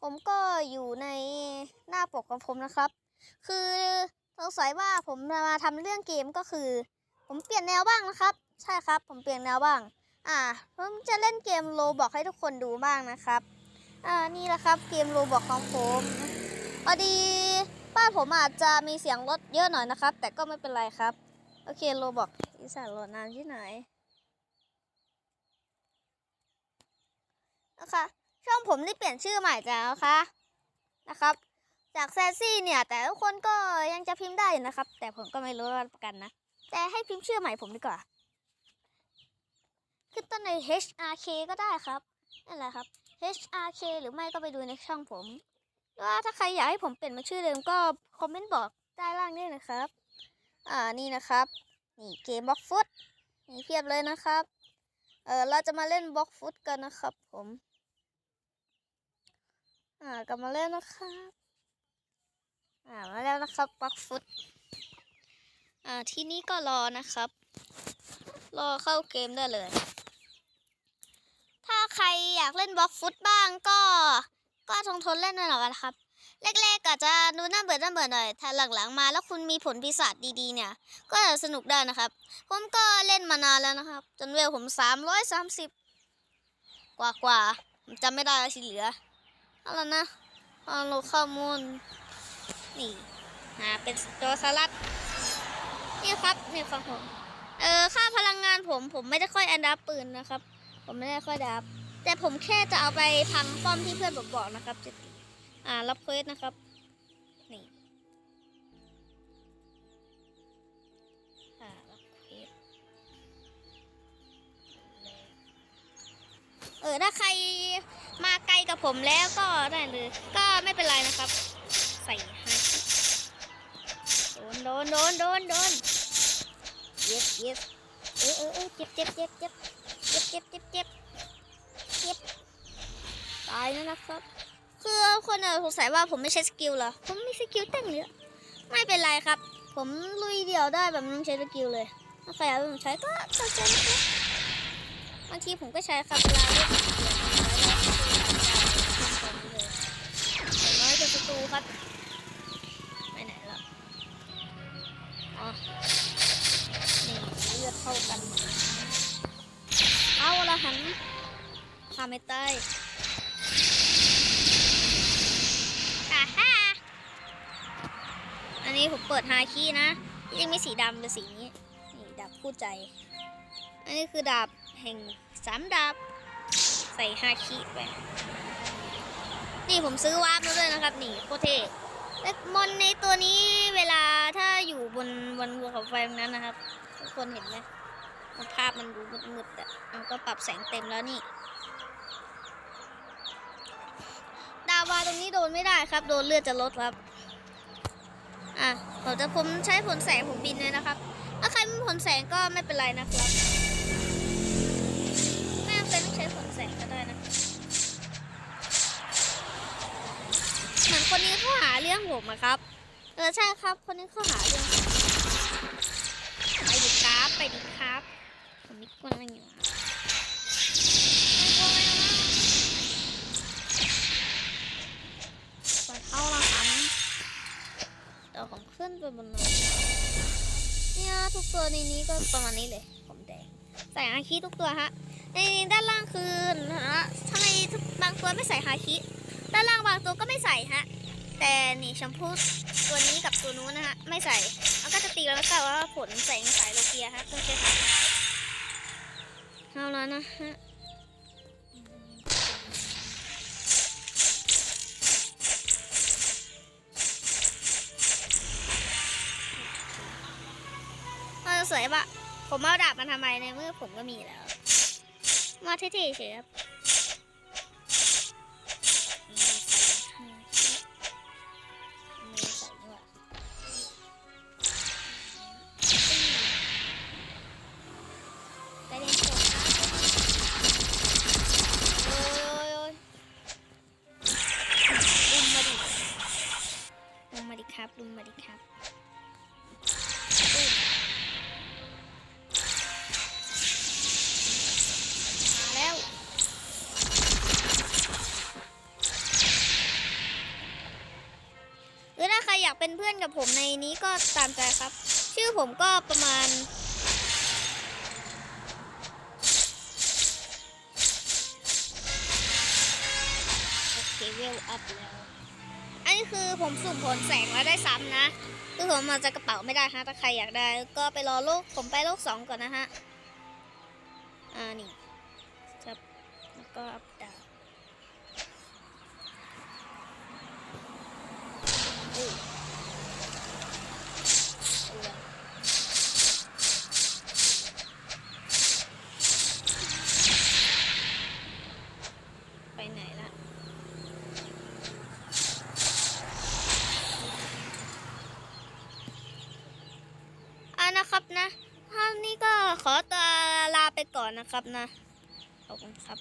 ผมก็อยู่ในหน้าปกของผมนะครับ คือสงสัยว่าผมมาทำเรื่องเกมก็คือ ผมเปลี่ยนแนวบ้างนะครับ ใช่ครับ ผมเปลี่ยนแนวบ้าง อ่า ผมจะเล่นเกมโลบอกให้ทุกคนดูบ้างนะครับ อ่า นี่แหละครับ เกมโลบอกของผมพอดีบ้านผมอาจจะมีเสียงรถเยอะหน่อยนะครับ แต่ก็ไม่เป็นไรครับ โอเคโลบอกอีสานโหลดนานที่ไหนนะคะ ช่องผมได้เปลี่ยนชื่อใหม่แล้วนะคะนะครับ จากแซซี่เนี่ย แต่ทุกคนก็ยังจะพิมพ์ได้นะครับ แต่ผมก็ไม่รู้ว่าประกันนะ แต่ให้พิมพ์ชื่อใหม่ผมดีกว่าขึ้นต้นใน HRK ก็ได้ครับนั่นแหละครับ HRK หรือไม่ก็ไปดูในช่องผมหรือว่าถ้าใครอยากให้ผมเปลี่ยนเป็นชื่อเดิมก็คอมเมนต์บอกใต้ล่างได้นะครับ อ่านี่นะครับ นี่เกมบล็อกฟุตนี่เพียบเลยนะครับ เออเราจะมาเล่นบล็อกฟุตกันนะครับผม อ่ากลับมาเล่นนะครับ อ่ามาแล้วนะครับบล็อกฟุต อ่าที่นี้ก็รอนะครับ รอเข้าเกมได้เลย ถ้าใครอยากเล่นบล็อกฟุตบ้างก็ ก็ทนทนเล่นหน่อยนะครับแรกๆอาจจะดูน่าเบื่อน่าเบื่อหน่อยถ้าหลังๆมาแล้วคุณมีผลปีศาจดีๆเนี่ย ก็จะสนุกได้นะครับ ผมก็เล่นมานานแล้วนะครับ จนเวลผมสามร้อยสามสิบกว่ากว่าๆผมจำไม่ได้แล้วที่เหลือ อาละนะเอาลงข้อมูล นี่หาเป็นตัวสลัด นี่ครับนี่ฟังผม เออค่าพลังงานผม ผมไม่ได้ค่อยอันดับปืนนะครับ ผมไม่ได้ค่อยดับ แต่ผมแค่จะเอาไปพังป้อมที่เพื่อนบอกบอกนะครับจะอ่า รับเควสนะครับ ออถ้าใครมาไกลกับผมแล้วก็ได้เลย ก็ไม่เป็นไรนะครับ ใส่ให้โดนโดนโดนโดนโดน yes yes เออเออเออเจ็บเจ็บเจ็บเจ็บเจ็บเจ็บเจ็บเจ็บเจ็บตายแล้วนะครับ คือคนอาจจะสงสัยว่าผมไม่ใช้สกิลเหรอ ผมมีสกิลตั้งเยอะไม่เป็นไรครับ ผมลุยเดี่ยวได้แบบไม่ต้องใช้สกิลเลย ถ้าใครอยากให้ผมใช้ก็ก็ใช้นะครับ บางทีผมก็ใช้ครับเวลาเล่นเดี่ยวเลยอย่างน้อยจะศัตรูครับไปไหนล้วอ๋อนี่เลือดเท่ากัน เอาละหันทำไม่ใต้อ่าฮ่าอันนี้ผมเปิดฮาคีนะยังไมีสีดำเป็นสีนี้ นี่ดาบคู่ใจ อันนี้คือดาบ แห่งสามดาบ ใส่ฮาคีไป นี่ผมซื้อวาร์ปมาด้วยนะครับ นี่โคเทและมอนในตัวนี้เวลาถ้าอยู่บนบนภูเขาไฟตรงนั้นนะครับ ทุกคนเห็นไหมภาพมันดูมืดๆแต่มันก็ปรับแสงเต็มแล้วนี่ ดาวาตรงนี้โดนไม่ได้ครับ โดนเลือดจะลดครับ อะผมจะผมใช้ผลแสงผมบินเลยนะครับ ถ้าใครมีผลแสงก็ไม่เป็นไรนะครับ คนนี้เขาหาเรื่องผมอะครับ เออใช่ครับ คนนี้เขาหาเรื่องไปดิครับไปดิครับ ผมมีกวนอะไรอยู่ครับไม่กลัวไม่กลัวเปิดเข้าละครับเดี๋ยวผมขึ้นไปบนนั้นเนี่ยทุกตัวในนี้ก็ประมาณนี้เลย ผมแดงใส่ฮาคิทุกตัวฮะในด้านล่างคือนะฮะทำไมบางตัวไม่ใส่ฮาคิ ด้านล่างบางตัวก็ไม่ใส่ฮะ แต่นี่แชมพูตัวนี้กับตัวนู้นนะฮะไม่ใส่มันก็จะตีแล้วก็ว่าผลแสงสายโลเกียฮะต้องใช้ค่ะเอาแล้วนะฮะเออสวยปะผมเอาดาบมาทำไมในเมื่อผมก็มีแล้ว มาเท่ๆเฉยครับ เพื่อนกับผมในนี้ก็ตามใจครับ ชื่อผมก็ประมาณ โอเคเวลอัพแล้ว อันนี้คือผมสุ่มผลแสงแล้วได้ซ้ำนะ คือผมมาจากกระเป๋าไม่ได้ฮะ ถ้าใครอยากได้ ก็ไปรอโลก ผมไปโลกสองก่อนนะฮะ อ่านี่ครับแล้วก็อัพ นะครับนะภาพนี้ก็ขอตัวลาไปก่อนนะครับนะขอบคุณครับ